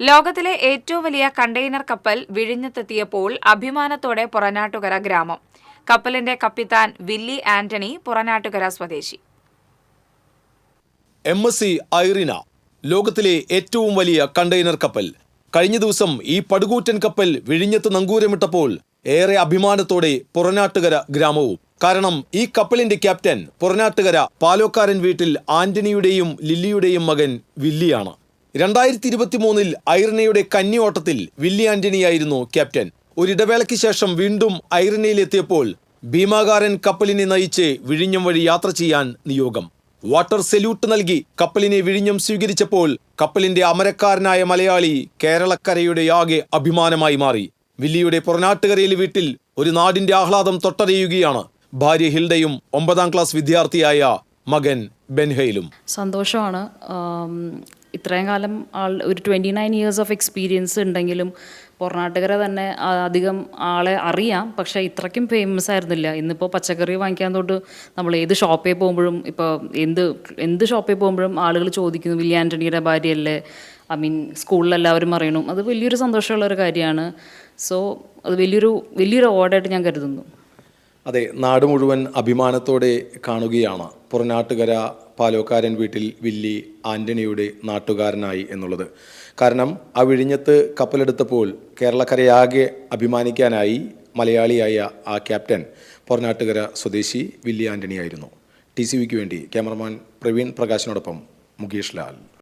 ലോകത്തിലെ ഏറ്റവും വലിയ കണ്ടെയ്നർ കപ്പൽ വിഴിഞ്ഞത്തെത്തിയപ്പോൾ അഭിമാനത്തോടെ പുറനാട്ടുകര ഗ്രാമം. കപ്പലിന്റെ കപ്പിത്താൻ വില്ലി ആന്റണി പുറനാട്ടുകര സ്വദേശി. എം എസ് സി ഐറിന ലോകത്തിലെ ഏറ്റവും വലിയ കണ്ടെയ്നർ കപ്പൽ. കഴിഞ്ഞ ദിവസം ഈ പടുകൂറ്റൻ കപ്പൽ വിഴിഞ്ഞത്ത് നങ്കൂരമിട്ടപ്പോൾ ഏറെ അഭിമാനത്തോടെ പുറനാട്ടുകര ഗ്രാമവും. കാരണം ഈ കപ്പലിന്റെ ക്യാപ്റ്റൻ പുറനാട്ടുകര പാലോക്കാരൻ വീട്ടിൽ ആന്റണിയുടെയും ലില്ലിയുടെയും മകൻ വില്ലിയാണ്. രണ്ടായിരത്തി ഇരുപത്തി മൂന്നിൽ ഐറിനയുടെ കന്നിയോട്ടത്തിൽ വില്ലി ആന്റണിയായിരുന്നു ക്യാപ്റ്റൻ. ഒരിടവേളയ്ക്ക് ശേഷം വീണ്ടും ഐറിനയിലെത്തിയപ്പോൾ ഭീമാകാരൻ കപ്പലിനെ നയിച്ച് വിഴിഞ്ഞം വഴി യാത്ര ചെയ്യാൻ നിയോഗം. വാട്ടർ സെല്യൂട്ട് നൽകി കപ്പലിനെ വിഴിഞ്ഞം സ്വീകരിച്ചപ്പോൾ കപ്പലിന്റെ അമരക്കാരനായ മലയാളി കേരളക്കരയുടെ ആകെ അഭിമാനമായി മാറി. വില്ലിയുടെ പുറനാട്ടുകരയിലെ വീട്ടിൽ ഒരു നാടിന്റെ ആഹ്ലാദം തൊട്ടറിയുകയാണ്. ഭാര്യ ഹിൽഡയും ഒമ്പതാം ക്ലാസ് വിദ്യാർത്ഥിയായ മകൻ ബെൻഹയിലും സന്തോഷമാണ്. ഇത്രയും കാലം ആൾ ഒരു twenty nine years of experience ഉണ്ടെങ്കിലും പൊറനാട്ടുകര തന്നെ അധികം ആളെ അറിയാം. പക്ഷേ ഇത്രയ്ക്കും ഫേമസ് ആയിരുന്നില്ല. ഇന്നിപ്പോൾ പച്ചക്കറി വാങ്ങിക്കാൻ തൊട്ട് നമ്മൾ ഏത് ഷോപ്പിൽ പോകുമ്പോഴും ഇപ്പോൾ എന്ത് എന്ത് ഷോപ്പിൽ പോകുമ്പോഴും ആളുകൾ ചോദിക്കുന്നു വില്യ ആന്റണിയുടെ ഭാര്യയല്ലേ? ഐ മീൻ സ്കൂളിലെല്ലാവരും അറിയണം. അത് വലിയൊരു സന്തോഷമുള്ള ഒരു കാര്യമാണ്. സോ അത് വലിയൊരു വലിയൊരു അവാർഡായിട്ട് ഞാൻ കരുതുന്നു. അതെ നാട് മുഴുവൻ അഭിമാനത്തോടെ കാണുകയാണ് പുറനാട്ടുകര പാലോക്കാരൻ വീട്ടിൽ വില്ലി ആന്റണിയുടെ നാട്ടുകാരനായി എന്നുള്ളത്. കാരണം ആ വിഴിഞ്ഞത്ത് കപ്പലെടുത്തപ്പോൾ കേരളക്കരയാകെ അഭിമാനിക്കാനായി മലയാളിയായ ആ ക്യാപ്റ്റൻ പൊറനാട്ടുകര സ്വദേശി വില്ലി ആന്റണിയായിരുന്നു. ടി സി വിക്ക് വേണ്ടി ക്യാമറമാൻ പ്രവീൺ പ്രകാശിനോടൊപ്പം മുകേഷ് ലാൽ.